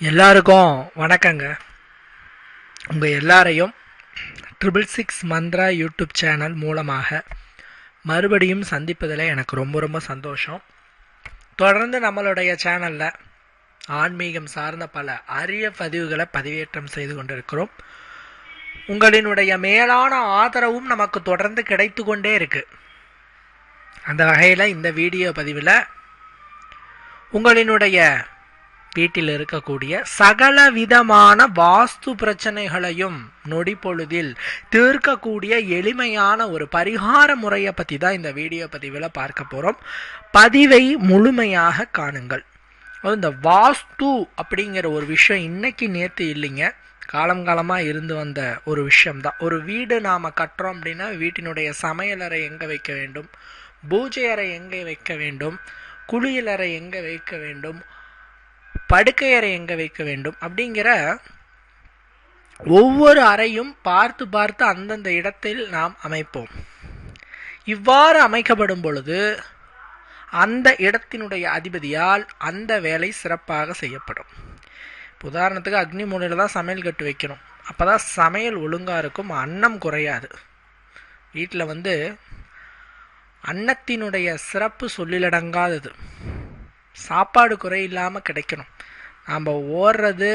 எல்லாருக்கும் வணக்கங்க. உங்கள் எல்லாரையும் triple six Mantra YouTube channel மூலமாக மறுபடியும் சந்திப்பதில் எனக்கு ரொம்ப ரொம்ப சந்தோஷம். தொடர்ந்து நம்மளுடைய சேனலில் ஆன்மீகம் சார்ந்த பல அரிய பதிவுகளை பதிவேற்றம் செய்து கொண்டிருக்கிறோம். உங்களினுடைய மேலான ஆதரவும் நமக்கு தொடர்ந்து கிடைத்து கொண்டே இருக்கு. அந்த வகையில் இந்த வீடியோ பதிவில் உங்களினுடைய வீட்டில் இருக்கக்கூடிய சகல விதமான வாஸ்து பிரச்சனைகளையும் நொடி பொழுதில் தீர்க்கக்கூடிய எளிமையான ஒரு பரிகார முறையை பற்றி தான் இந்த வீடியோ பதிவில் பார்க்க போகிறோம் பதிவை முழுமையாக காணுங்கள். இந்த வாஸ்து அப்படிங்கிற ஒரு விஷயம் இன்னைக்கு நேற்று இல்லைங்க. காலம் காலமாக இருந்து வந்த ஒரு விஷயம்தான். ஒரு வீடு நாம் கட்டுறோம் அப்படின்னா வீட்டினுடைய சமையலறை எங்கே வைக்க வேண்டும்? பூஜை அறை எங்கே வைக்க வேண்டும்? குளியலறை எங்கே வைக்க வேண்டும்? படுக்கையறை எங்கே வைக்க வேண்டும்? அப்படிங்கிற ஒவ்வொரு அறையும் பார்த்து பார்த்து அந்தந்த இடத்தில் நாம் அமைப்போம். இவ்வாறு அமைக்கப்படும் பொழுது அந்த இடத்தினுடைய அதிபதியால் அந்த வேலை சிறப்பாக செய்யப்படும். இப்போ உதாரணத்துக்கு அக்னி மூலையில் தான் சமையல் கட்டு வைக்கணும். அப்போ தான் சமையல் ஒழுங்காக இருக்கும் அன்னம் குறையாது. வீட்டில் வந்து அன்னத்தினுடைய சிறப்பு சொல்லிலடங்காதது. சாப்பாடு குறை இல்லாமல் கிடைக்கணும். நாம் ஓடுறது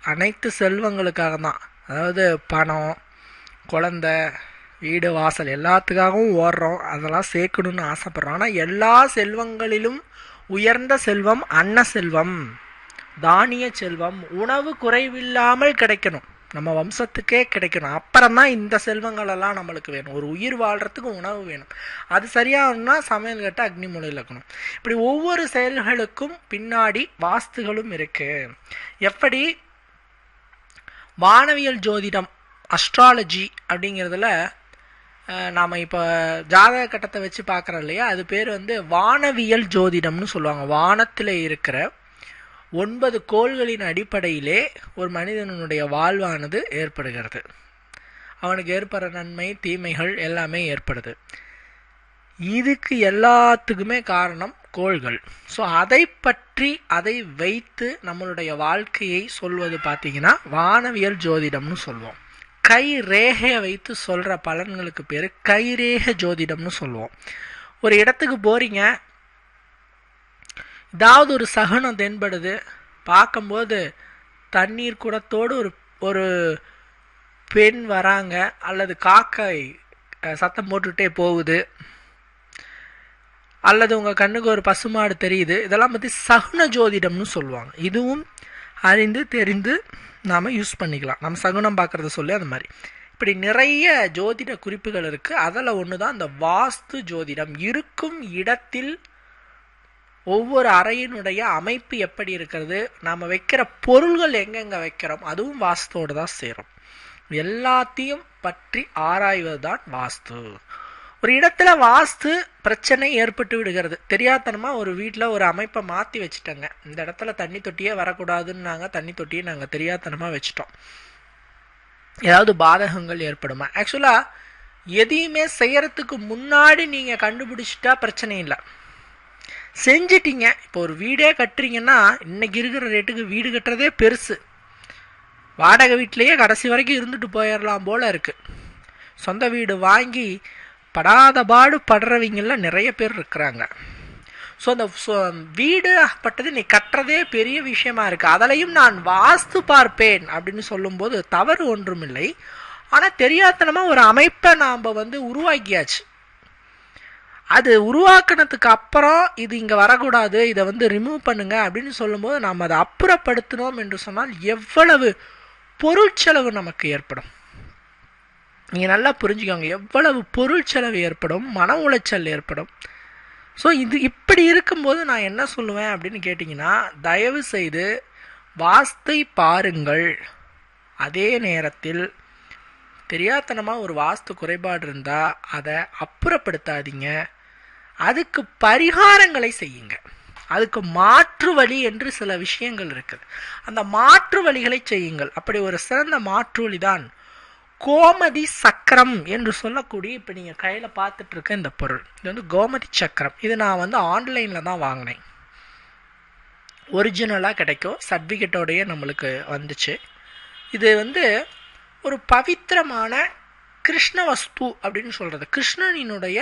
அனைத்து செல்வங்களுக்காக தான் அதாவது பணம் குழந்த வீடு வாசல் எல்லாத்துக்காகவும் ஓடுறோம். அதெல்லாம் சேர்க்கணும்னு ஆசைப்பட்றோம். ஆனால் எல்லா செல்வங்களிலும் உயர்ந்த செல்வம் அன்ன செல்வம் தானிய செல்வம் உணவு குறைவில்லாமல் கிடைக்கணும். நம்ம வம்சத்துக்கே கிடைக்கணும். அப்புறம் தான் இந்த செல்வங்களெல்லாம் நம்மளுக்கு வேணும். ஒரு உயிர் வாழ்கிறதுக்கு உணவு வேணும். அது சரியாகணும்னா சமையல் கட்ட அக்னி மூலையில் இருக்கணும் இப்படி ஒவ்வொரு செயல்களுக்கும் பின்னாடி வாஸ்துகளும் இருக்கு. எப்படி? வானவியல் ஜோதிடம் அஸ்ட்ராலஜி அப்படிங்கிறதுல நாம் இப்போ ஜாதக கட்டத்தை வச்சு பார்க்குறோம் இல்லையா? அது பேர் வந்து வானவியல் ஜோதிடம்னு சொல்லுவாங்க. வானத்தில் இருக்கிற ஒன்பது கோள்களின் அடிப்படையிலே ஒரு மனிதனுடைய வாழ்வானது ஏற்படுகிறது. அவனுக்கு ஏற்படுற நன்மை தீமைகள் எல்லாமே ஏற்படுது. இதுக்கு எல்லாத்துக்குமே காரணம் கோள்கள். ஸோ அதை பற்றி அதை வைத்து நம்மளுடைய வாழ்க்கையை சொல்வது பார்த்தீங்கன்னா வானவியல் ஜோதிடம்னு சொல்லுவோம் கை ரேகையை வைத்து சொல்கிற பலன்களுக்கு பேர் கைரேக ஜோதிடம்னு சொல்லுவோம் ஒரு இடத்துக்கு போகிறீங்க ஏதாவது ஒரு சகனம் தென்படுது. பார்க்கும்போது தண்ணீர் குடத்தோடு ஒரு ஒரு பெண் வராங்க. அல்லது காக்கை சத்தம் போட்டுகிட்டே போகுது. அல்லது உங்கள் கண்ணுக்கு ஒரு பசுமாடு தெரியுது. இதெல்லாம் பற்றி சகுன ஜோதிடம்னு சொல்லுவாங்க. இதுவும் அறிந்து தெரிந்து நாம் யூஸ் பண்ணிக்கலாம். நம்ம சகுனம் பார்க்குறத சொல்லி அந்த மாதிரி. இப்படி நிறைய ஜோதிட குறிப்புகள் இருக்குது அதில் ஒன்று தான் இந்த வாஸ்து ஜோதிடம். இருக்கும் இடத்தில் ஒவ்வொரு அறையினுடைய அமைப்பு எப்படி இருக்கிறது? நாம் வைக்கிற பொருள்கள் எங்கெங்கே வைக்கிறோம்? அதுவும் வாஸ்துவோடு தான் சேரும். எல்லாத்தையும் பற்றி ஆராய்வது தான் வாஸ்து. ஒரு இடத்துல வாஸ்து பிரச்சனை ஏற்பட்டு விடுகிறது. தெரியாதனமாக ஒரு வீட்டில் ஒரு அமைப்பை மாற்றி வச்சுட்டோங்க. இந்த இடத்துல தண்ணி தொட்டியே வரக்கூடாதுன்னு நாங்கள் தண்ணி தொட்டியை நாங்கள் தெரியாதனமாக வச்சுட்டோம். ஏதாவது பாதகங்கள் ஏற்படுமா? ஆக்சுவலாக எதையுமே செய்யறதுக்கு முன்னாடி நீங்கள் கண்டுபிடிச்சிட்டா பிரச்சனை இல்லை. செஞ்சிட்டீங்க. இப்போ ஒரு வீடே கட்டுறீங்கன்னா இன்னைக்கு இருக்கிற ரேட்டுக்கு வீடு கட்டுறதே பெருசு. வாடகை வீட்லேயே கடைசி வரைக்கும் இருந்துட்டு போயிடலாம் போல இருக்கு. சொந்த வீடு வாங்கி படாத பாடு படுறவங்கெல்லாம் நிறைய பேர் இருக்கிறாங்க. ஸோ அந்த வீடு பட்டது நீ கட்டுறதே பெரிய விஷயமா இருக்கு. அதிலையும் நான் வாஸ்து பார்ப்பேன் அப்படின்னு சொல்லும்போது தவறு ஒன்றும் இல்லை ஆனால் தெரியாதனமாக ஒரு அமைப்பை நாம் வந்து உருவாக்கியாச்சு. அது உருவாக்கினதுக்கு அப்புறம் இது இங்கே வரக்கூடாது இதை வந்து ரிமூவ் பண்ணுங்க அப்படின்னு சொல்லும்போது நாம் அதை அப்புறப்படுத்தினோம் என்று சொன்னால் எவ்வளவு பொருட்செலவு நமக்கு ஏற்படும். நீங்கள் நல்லா புரிஞ்சுக்கோங்க. எவ்வளவு பொருள் செலவு ஏற்படும் மன உளைச்சல் ஏற்படும். ஸோ இது இப்படி இருக்கும்போது நான் என்ன சொல்லுவேன் அப்படின்னு கேட்டிங்கன்னா தயவு செய்து வாஸ்தை பாருங்கள். அதே நேரத்தில் தெரியாதனமாக ஒரு வாஸ்து குறைபாடு இருந்தால் அதை அப்புறப்படுத்தாதீங்க. அதுக்கு பரிகாரங்களை செய்யுங்க. அதுக்கு மாற்று வழி என்று சில விஷயங்கள் இருக்குது. அந்த மாற்று வழிகளை செய்யுங்கள். அப்படி ஒரு சிறந்த மாற்று வழி தான் கோமதி சக்கரம் என்று சொல்லக்கூடிய இப்போ நீங்கள் கையில் பார்த்துட்டு இருக்க இந்த பொருள். இது வந்து கோமதி சக்கரம். இது நான் வந்து ஆன்லைனில் தான் வாங்கினேன். ஒரிஜினலாக கிடைக்கும். சர்டிஃபிகேட்டோடையே நம்மளுக்கு வந்துச்சு. இது வந்து ஒரு பவித்திரமான கிருஷ்ண வஸ்து அப்படின்னு சொல்கிறது கிருஷ்ணனினுடைய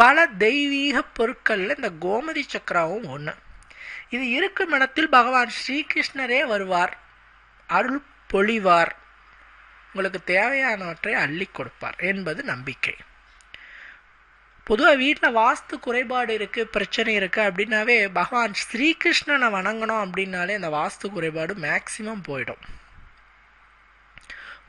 பல தெய்வீக பொருட்களில் இந்த கோமதி சக்கராவும் ஒன்று இது இருக்கும் இடத்தில் பகவான் ஸ்ரீகிருஷ்ணரே வருவார். அருள் பொழிவார். உங்களுக்கு தேவையானவற்றை அள்ளி கொடுப்பார் என்பது நம்பிக்கை. பொதுவாக வீட்டில் வாஸ்து குறைபாடு இருக்குது பிரச்சனை இருக்குது அப்படின்னாவே பகவான் ஸ்ரீகிருஷ்ணனை வணங்கணும் அப்படின்னாலே அந்த வாஸ்து குறைபாடு மேக்சிமம் போயிடும்.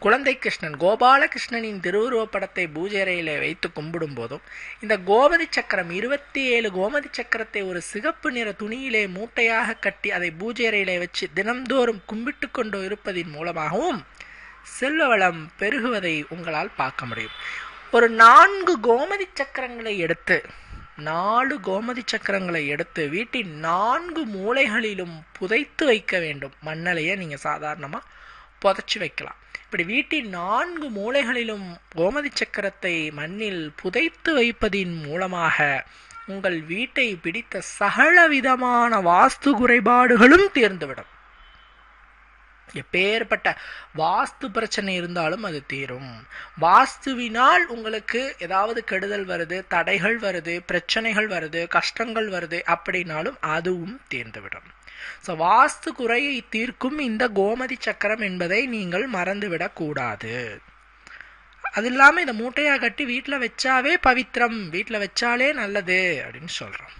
குழந்தை கிருஷ்ணன் கோபாலகிருஷ்ணனின் திருவுருவப்படத்தை பூஜை அறையில் வைத்து கும்பிடும் போதும் இந்த கோமதி சக்கரம் இருபத்தி ஏழு கோமதி சக்கரத்தை ஒரு சிகப்பு நிற துணியிலே மூட்டையாக கட்டி அதை பூஜை அறையிலே வச்சு தினம்தோறும் கும்பிட்டு கொண்டு இருப்பதின் மூலமாகவும் செல்வளம் பெருகுவதை உங்களால் பார்க்க முடியும். ஒரு நான்கு கோமதி சக்கரங்களை எடுத்து நாலு கோமதி சக்கரங்களை எடுத்து வீட்டின் நான்கு மூலைகளிலும் புதைத்து வைக்க வேண்டும். மண்ணலையை நீங்கள் சாதாரணமாக புதைச்சி வைக்கலாம். இப்படி வீட்டின் நான்கு மூலைகளிலும் கோமதி சக்கரத்தை மண்ணில் புதைத்து வைப்பதின் மூலமாக உங்கள் வீட்டை பிடித்த சகல விதமான வாஸ்து குறைபாடுகளும் தீர்ந்துவிடும். எப்பேற்பட்ட வாஸ்து பிரச்சனை இருந்தாலும் அது தீரும். வாஸ்துவினால் உங்களுக்கு ஏதாவது கெடுதல் வருது தடைகள் வருது பிரச்சனைகள் வருது கஷ்டங்கள் வருது அப்படின்னாலும் அதுவும் தீர்ந்துவிடும். ஸோ வாஸ்து குறையை தீர்க்கும் இந்த கோமதி சக்கரம் என்பதை நீங்கள் மறந்துவிடக்கூடாது அது இல்லாமல் இதை மூட்டையாக கட்டி வீட்டில் வச்சாவே பவித்திரம் வீட்டில் வச்சாலே நல்லது அப்படின்னு சொல்கிறோம்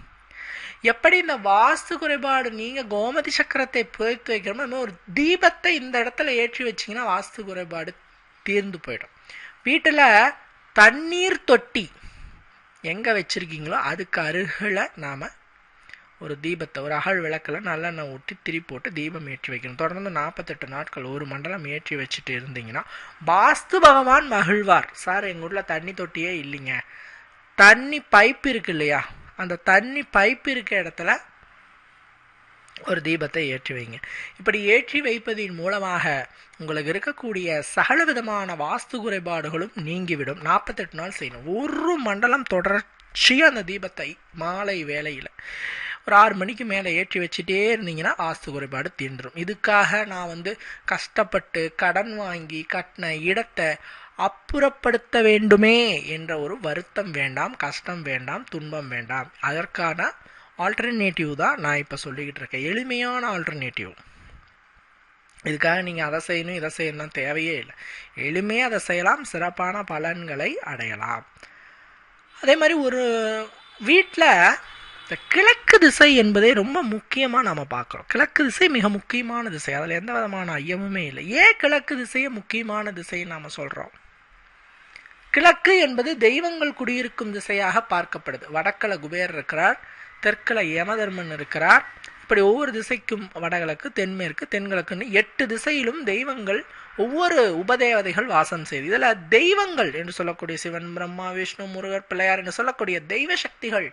எப்படி இந்த வாஸ்து குறைபாடு நீங்கள் கோமதி சக்கரத்தை புதைத்து வைக்கிறோமோ ஒரு தீபத்தை இந்த இடத்துல ஏற்றி வச்சிங்கன்னா வாஸ்து குறைபாடு தீர்ந்து போயிடும். வீட்டில் தண்ணீர் தொட்டி எங்கே வச்சுருக்கீங்களோ அதுக்கு அருகில் நாம் ஒரு தீபத்தை ஒரு அகல் விளக்கில் நல்லெண்ணெய் ஊற்றி திரி போட்டு தீபம் ஏற்றி வைக்கணும். தொடர்ந்து நாற்பத்தெட்டு நாட்கள் ஒரு மண்டலம் ஏற்றி வச்சுட்டு இருந்தீங்கன்னா வாஸ்து பகவான் மகிழ்வார். சார் எங்கள் ஊரில் தண்ணி தொட்டியே இல்லைங்க. தண்ணி பைப் இருக்கு இல்லையா? அந்த தண்ணி பைப் இருக்க இடத்துல ஒரு தீபத்தை ஏற்றி வைங்க. இப்படி ஏற்றி வைப்பதின் மூலமாக உங்களுக்கு இருக்கக்கூடிய சகல விதமான வாஸ்து குறைபாடுகளும் நீங்கிவிடும். நாற்பத்தெட்டு நாள் செய்யணும். ஒரு மண்டலம் தொடர்ச்சியாக அந்த தீபத்தை மாலை வேலையில் ஒரு ஆறு மணிக்கு மேலே ஏற்றி வச்சுட்டே இருந்தீங்கன்னா வாஸ்து குறைபாடு தீண்டுரும் இதுக்காக நான் வந்து கஷ்டப்பட்டு கடன் வாங்கி கட்டின இடத்தை அப்புறப்படுத்த வேண்டுமே என்ற ஒரு வருத்தம் வேண்டாம் கஷ்டம் வேண்டாம் துன்பம் வேண்டாம். அதற்கான ஆல்டர்னேட்டிவ் தான் நான் இப்போ சொல்லிக்கிட்டு இருக்கேன். எளிமையான ஆல்டர்னேட்டிவ் இதுக்காக நீங்கள் அதை செய்யணும் இதை செய்யணும் தேவையே இல்லை. எளிமையாக அதை செய்யலாம் சிறப்பான பலன்களை அடையலாம். அதே மாதிரி ஒரு வீட்டில் இந்த கிழக்கு திசை என்பதே ரொம்ப முக்கியமாக நாம் பார்க்குறோம். கிழக்கு திசை மிக முக்கியமான திசை. அதில் எந்த விதமான ஐயமுமே இல்லை. ஏன் கிழக்கு திசையை முக்கியமான திசைன்னு நாம் சொல்கிறோம் கிழக்கு என்பது தெய்வங்கள் குடியிருக்கும் திசையாக பார்க்கப்படுது. வடக்கில் குபேர் இருக்கிறார் தெற்கில் யமதர்மன் இருக்கிறார். இப்படி ஒவ்வொரு திசைக்கும் வடகிழக்கு தென்மேற்கு தென்கிழக்குன்னு எட்டு திசையிலும் தெய்வங்கள் ஒவ்வொரு உபதேவதைகள் வாசம் செய்து. இதில் தெய்வங்கள் என்று சொல்லக்கூடிய சிவன் பிரம்மா விஷ்ணு முருகர் பிள்ளையார் என்று சொல்லக்கூடிய தெய்வ சக்திகள்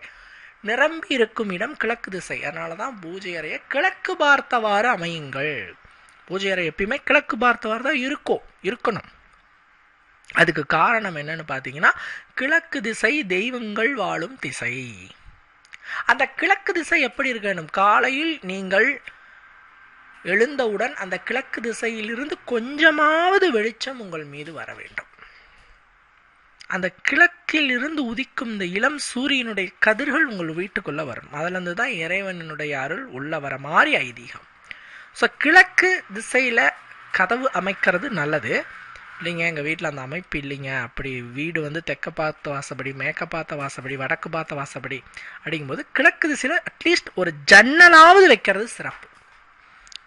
நிரம்பி இருக்கும் இடம் கிழக்கு திசை. அதனால தான் பூஜை அறையை கிழக்கு பார்த்தவாறு அமையுங்கள். பூஜை அறை எப்பயுமே கிழக்கு பார்த்தவாறு தான் இருக்கும் இருக்கணும். அதுக்கு காரணம் என்னன்னு பார்த்தீங்கன்னா கிழக்கு திசை தெய்வங்கள் வாழும் திசை. அந்த கிழக்கு திசை எப்படி இருக்கணும்? காலையில் நீங்கள் எழுந்தவுடன் அந்த கிழக்கு திசையிலிருந்து கொஞ்சமாவது வெளிச்சம் உங்கள் மீது வர வேண்டும். அந்த கிழக்கில் இருந்து உதிக்கும் இந்த இளம் சூரியனுடைய கதிர்கள் உங்கள் வீட்டுக்குள்ளே வரும். அதுலேருந்து தான் இறைவனுடைய அருள் உள்ள வர மாதிரி ஐதீகம். ஸோ கிழக்கு திசையில் கதவு அமைக்கிறது நல்லது. இல்லைங்க எங்கள் வீட்டில் அந்த அமைப்பு இல்லைங்க. அப்படி வீடு வந்து தெற்க பார்த்த வாசப்படி மேற்க பார்த்த வாசப்படி வடக்கு பார்த்த வாசப்படி அப்படிங்கும்போது கிழக்கு திசையில் அட்லீஸ்ட் ஒரு ஜன்னலாவது வைக்கிறது சிறப்பு.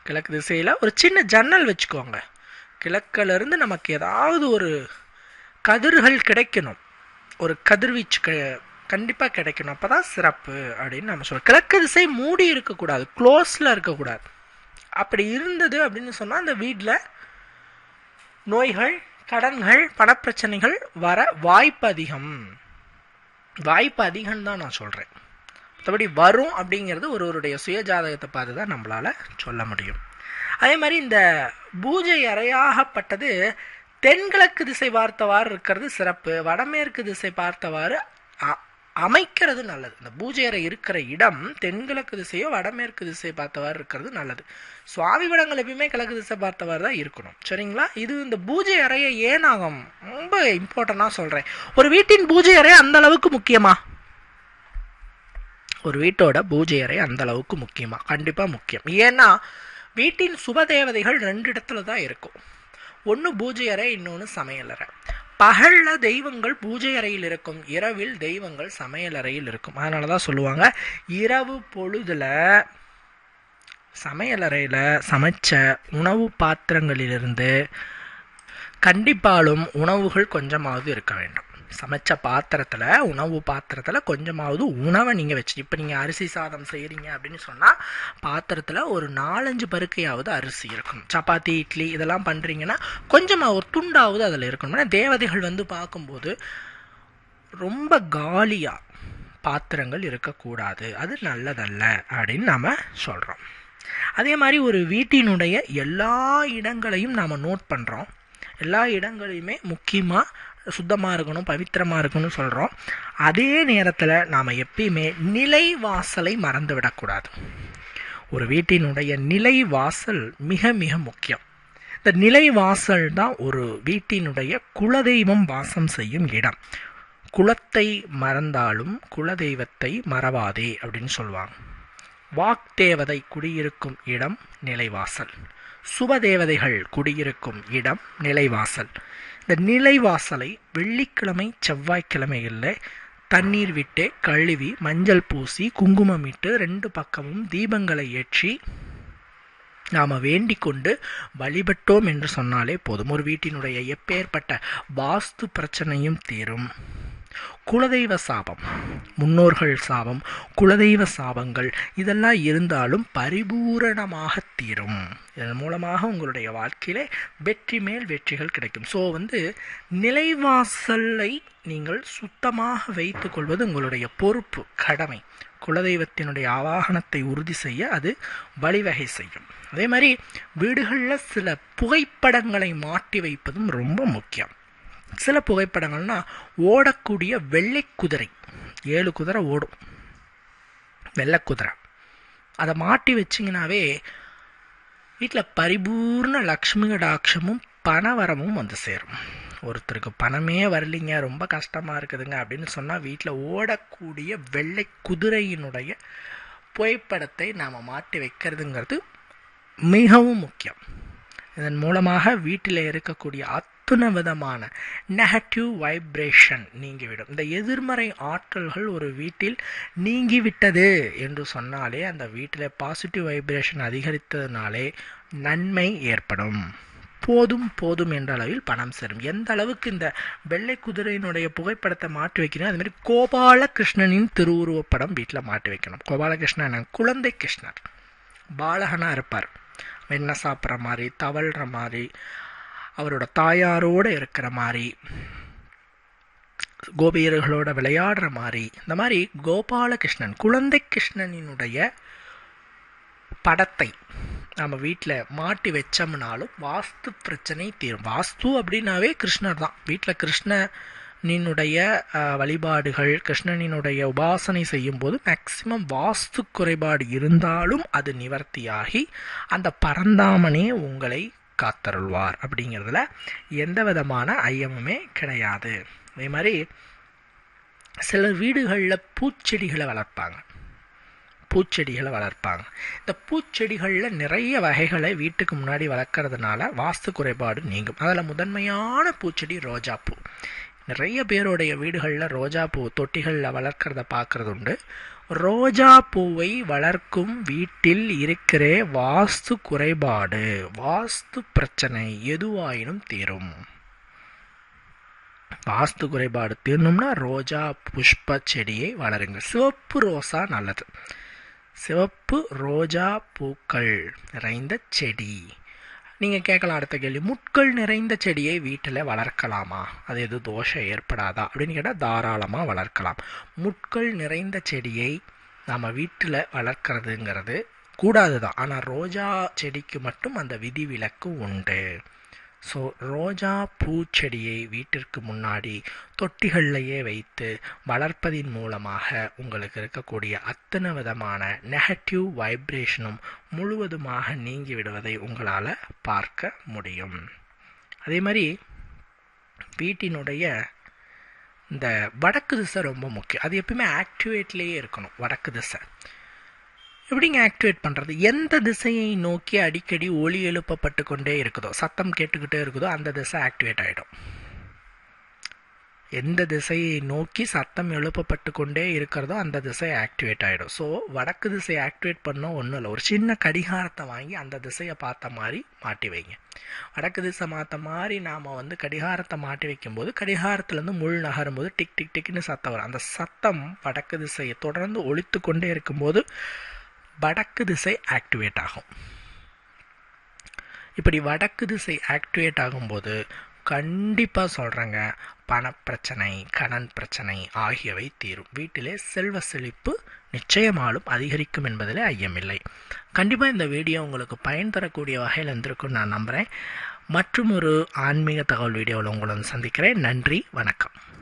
கிழக்கு திசையில் ஒரு சின்ன ஜன்னல் வச்சுக்கோங்க. கிழக்கிலிருந்து நமக்கு ஏதாவது ஒரு கதிர்கள் கிடைக்கணும். ஒரு கதிர்வீச்சு க கண்டிப்பாக கிடைக்கணும். அப்போ தான் சிறப்பு அப்படின்னு நம்ம சொல்கிறோம் கிழக்கு திசை மூடி இருக்கக்கூடாது. க்ளோஸில் இருக்கக்கூடாது. அப்படி இருந்தது அப்படின்னு சொன்னால் அந்த வீட்டில் நோய்கள் கடன்கள் பணப்பிரச்சனைகள் வர வாய்ப்பு அதிகம். வாய்ப்பு அதிகம்னு தான் நான் சொல்கிறேன் மற்றபடி வரும் அப்படிங்கிறது ஒருவருடைய சுயஜாதகத்தை பார்த்து தான் நம்மளால் சொல்ல முடியும். அதே மாதிரி இந்த பூஜை அறையாகப்பட்டது தென்கிழக்கு திசை பார்த்தவாறு இருக்கிறது சிறப்பு வடமேற்கு திசை பார்த்தவாறு அமைக்கிறது நல்லது. இந்த பூஜை அறை இருக்கிற இடம் தென்கிழக்கு திசையோ வடமேற்கு திசை பார்த்தவாறு இருக்கிறது நல்லது. சுவாமி படங்கள் எப்பயுமே கிழக்கு திசை பார்த்தவாறு தான் இருக்கணும். சரிங்களா? இது இந்த பூஜை அறையை ஏன் நான் ரொம்ப இம்பார்ட்டண்டாக சொல்கிறேன் ஒரு வீட்டின் பூஜை அறை அந்த அளவுக்கு முக்கியமா? ஒரு வீட்டோட பூஜை அறை அந்த அளவுக்கு முக்கியமா? கண்டிப்பாக முக்கியம். ஏன்னா வீட்டின் சுப தேவதைகள் ரெண்டு இடத்துல தான் இருக்கும். ஒன்று பூஜை அறை இன்னொன்று சமையலறை பகலில் தெய்வங்கள் பூஜை அறையில் இருக்கும் இரவில் தெய்வங்கள் சமையல் அறையில் இருக்கும். அதனால தான் சொல்லுவாங்க இரவு பொழுதில் சமையலறையில் சமைச்ச உணவு பாத்திரங்களிலிருந்து கண்டிப்பாலும் உணவுகள் கொஞ்சமாவது இருக்க வேண்டும். சமைச்ச பாத்திரத்தில் உணவு பாத்திரத்தில் கொஞ்சமாவது உணவை நீங்கள் வச்சு இப்போ நீங்கள் அரிசி சாதம் செய்கிறீங்க அப்படின்னு சொன்னால் பாத்திரத்தில் ஒரு நாலஞ்சு பருக்கையாவது அரிசி இருக்கும் சப்பாத்தி இட்லி இதெல்லாம் பண்ணுறீங்கன்னா கொஞ்சமாக ஒரு துண்டாவது அதில் இருக்கணும். ஏன்னா தேவதைகள் வந்து பார்க்கும்போது ரொம்ப காலியாக பாத்திரங்கள் இருக்கக்கூடாது. அது நல்லதல்ல அப்படின்னு நாம் சொல்கிறோம் அதே மாதிரி ஒரு வீட்டினுடைய எல்லா இடங்களையும் நாம் நோட் பண்ணுறோம் எல்லா இடங்களையுமே முக்கியமாக சுத்தமாக இருக்கணும் பவித்திரமாக இருக்கணும்னு சொல்கிறோம் அதே நேரத்தில் நாம் எப்பயுமே நிலை வாசலை மறந்து விடக்கூடாது. ஒரு வீட்டினுடைய நிலை வாசல் மிக மிக முக்கியம். இந்த நிலை வாசல் தான் ஒரு வீட்டினுடைய குலதெய்வம் வாசம் செய்யும் இடம். குலத்தை மறந்தாலும் குலதெய்வத்தை மறவாதே அப்படின்னு சொல்லுவாங்க. வாக்தேவதை குடியிருக்கும் இடம் நிலைவாசல் சுபதேவதைகள் குடியிருக்கும் இடம் நிலைவாசல். இந்த நிலைவாசலை வெள்ளிக்கிழமை செவ்வாய்க்கிழமைகளில் தண்ணீர் விட்டு கழுவி மஞ்சள் பூசி குங்குமமிட்டு ரெண்டு பக்கமும் தீபங்களை ஏற்றி நாம் வேண்டிக் கொண்டு வழிபட்டோம் என்று சொன்னாலே போதும். ஒரு வீட்டினுடைய எப்பேற்பட்ட வாஸ்து பிரச்சனையும் தீரும். குலதெய்வ சாபம் முன்னோர்கள் சாபம் குலதெய்வ சாபங்கள் இதெல்லாம் இருந்தாலும் பரிபூரணமாக தீரும். இதன் மூலமாக உங்களுடைய வாழ்க்கையில வெற்றி மேல் வெற்றிகள் கிடைக்கும். ஸோ வந்து நிலைவாசலை நீங்கள் சுத்தமாக வைத்துக்கொள்வது உங்களுடைய பொறுப்பு கடமை. குலதெய்வத்தினுடைய ஆவாகனத்தை உறுதி செய்ய அது வழிவகை செய்யும். அதே மாதிரி வீடுகளில் சில புகைப்படங்களை மாட்டி வைப்பதும் ரொம்ப முக்கியம். சில புகைப்படங்கள்னா ஓடக்கூடிய வெள்ளை குதிரை. ஏழு குதிரை ஓடும். வெள்ளை குதிரை. அதை மாட்டி வச்சிங்கனாவே வீட்டில் பரிபூர்ண லக்ஷ்மி கடாட்சமும் பணவரமும் வந்து சேரும். ஒருத்தருக்கு பணமே வரலிங்க ரொம்ப கஷ்டமாக இருக்குதுங்க அப்படின்னு சொன்னால் வீட்டில் ஓடக்கூடிய வெள்ளை குதிரையினுடைய புகைப்படத்தை நாம் மாட்டி வைக்கிறதுங்கிறது மிகவும் முக்கியம். இதன் மூலமாக வீட்டில் இருக்கக்கூடிய அத்தனை விதமான நெகட்டிவ் வைப்ரேஷன் நீங்கிவிடும். இந்த எதிர்மறை ஆற்றல்கள் ஒரு வீட்டில் நீங்கிவிட்டது என்று சொன்னாலே அந்த வீட்டில் பாசிட்டிவ் வைப்ரேஷன் அதிகரித்ததுனாலே நன்மை ஏற்படும். போதும் போதும் என்ற அளவில் பணம் சேரும். எந்த அளவுக்கு இந்த வெள்ளை குதிரையினுடைய புகைப்படத்தை மாட்டி வைக்கணும் அதுமாதிரி கோபாலகிருஷ்ணனின் திருவுருவப்படம் வீட்டில் மாட்டி வைக்கணும். கோபாலகிருஷ்ணன் குழந்தை கிருஷ்ணர். பாலகனாக இருப்பார். வெண்ணெய் சாப்பிட்ற மாதிரி தவழ்கிற மாதிரி அவரோட தாயாரோடு இருக்கிற மாதிரி கோபியர்களோட விளையாடுற மாதிரி இந்த மாதிரி கோபாலகிருஷ்ணன் குழந்தை கிருஷ்ணனினுடைய படத்தை நம்ம வீட்டில் மாட்டி வச்சோம்னாலும் வாஸ்து பிரச்சனை தீரும். வாஸ்து அப்படின்னாவே கிருஷ்ணர் தான். வீட்டில் கிருஷ்ணனினுடைய வழிபாடுகள் கிருஷ்ணனினுடைய உபாசனை செய்யும்போது மேக்சிமம் வாஸ்து குறைபாடு இருந்தாலும் அது நிவர்த்தியாகி அந்த பரந்தாமனே உங்களை காத்தருள்வார் அப்படிங்கிறதுல எந்த விதமான ஐயமுமே கிடையாது. அதே மாதிரி சில வீடுகளில் பூச்செடிகளை வளர்ப்பாங்க. பூச்செடிகளை வளர்ப்பாங்க. இந்த பூச்செடிகளில் நிறைய வகைகளை வீட்டுக்கு முன்னாடி வளர்க்குறதுனால வாஸ்து குறைபாடு நீங்கும். அதில் முதன்மையான பூச்செடி ரோஜாப்பூ நிறைய பேருடைய வீடுகளில் ரோஜா பூ தொட்டிகளில் வளர்க்குறத பார்க்குறது உண்டு. ரோஜா பூவை வளர்க்கும் வீட்டில் இருக்கிற வாஸ்து குறைபாடு. வாஸ்து பிரச்சனை எதுவாயினும் தீரும். வாஸ்து குறைபாடு தீரணும்னா ரோஜா புஷ்ப செடியை வளருங்க சிவப்பு ரோசா நல்லது. சிவப்பு ரோஜா பூக்கள் நிறைந்த செடி. நீங்கள் கேட்கலாம் அடுத்த கேள்வி. முட்கள் நிறைந்த செடியை வீட்டில் வளர்க்கலாமா? அது எது தோஷம் ஏற்படாதா? அப்படின்னு கேட்டால் தாராளமாக வளர்க்கலாம். முட்கள் நிறைந்த செடியை நம்ம வீட்டில் வளர்க்குறதுங்கிறது கூடாது தான் ஆனால் ரோஜா செடிக்கு மட்டும் அந்த விதிவிலக்கு உண்டு. ஸோ ரோஜா பூச்செடியை வீட்டிற்கு முன்னாடி தொட்டிகள்லையே வைத்து வளர்ப்பதின் மூலமாக உங்களுக்கு இருக்கக்கூடிய அத்தனை விதமான நெகட்டிவ் வைப்ரேஷனும் முழுவதுமாக நீங்கி விடுவதை உங்களால் பார்க்க முடியும். அதே மாதிரி வீட்டினுடைய இந்த வடக்கு திசை ரொம்ப முக்கியம். அது எப்பயுமே ஆக்டிவேட்லேயே இருக்கணும் வடக்கு திசை. எப்படிங்க ஆக்டிவேட் பண்ணுறது எந்த திசையை நோக்கி அடிக்கடி ஒளி எழுப்பப்பட்டு கொண்டே இருக்குதோ சத்தம் கேட்டுக்கிட்டே இருக்குதோ அந்த திசை ஆக்டிவேட் ஆகிடும் எந்த திசையை நோக்கி சத்தம் எழுப்பப்பட்டு கொண்டே இருக்கிறதோ அந்த திசை ஆக்டிவேட் ஆகிடும் ஸோ வடக்கு திசை ஆக்டிவேட் பண்ணோம் ஒன்றும் இல்லை. ஒரு சின்ன கடிகாரத்தை வாங்கி அந்த திசையை பார்த்த மாதிரி மாட்டி வைங்க. வடக்கு திசை மாற்ற மாதிரி நாம் வந்து கடிகாரத்தை மாட்டி வைக்கும்போது கடிகாரத்துலேருந்து முள் நகரும்போது டிக் டிக் டிக்னு சத்தம் வரும். அந்த சத்தம் வடக்கு திசையை தொடர்ந்து ஒழித்து கொண்டே இருக்கும்போது வடக்கு திசை ஆக்டிவேட் ஆகும். இப்படி வடக்கு திசை ஆக்டிவேட் ஆகும்போது கண்டிப்பாக சொல்கிறேங்க பணப்பிரச்சனை கடன் பிரச்சனை ஆகியவை தீரும். வீட்டிலே செல்வ செழிப்பு நிச்சயமாலும் அதிகரிக்கும் என்பதில் ஐயமில்லை கண்டிப்பாக இந்த வீடியோ உங்களுக்கு பயன் தரக்கூடிய வகையில் இருந்திருக்குன்னு நான் நம்புகிறேன் மற்றும் ஒரு ஆன்மீக தகவல் வீடியோவில் உங்களை வந்து சந்திக்கிறேன். நன்றி வணக்கம்.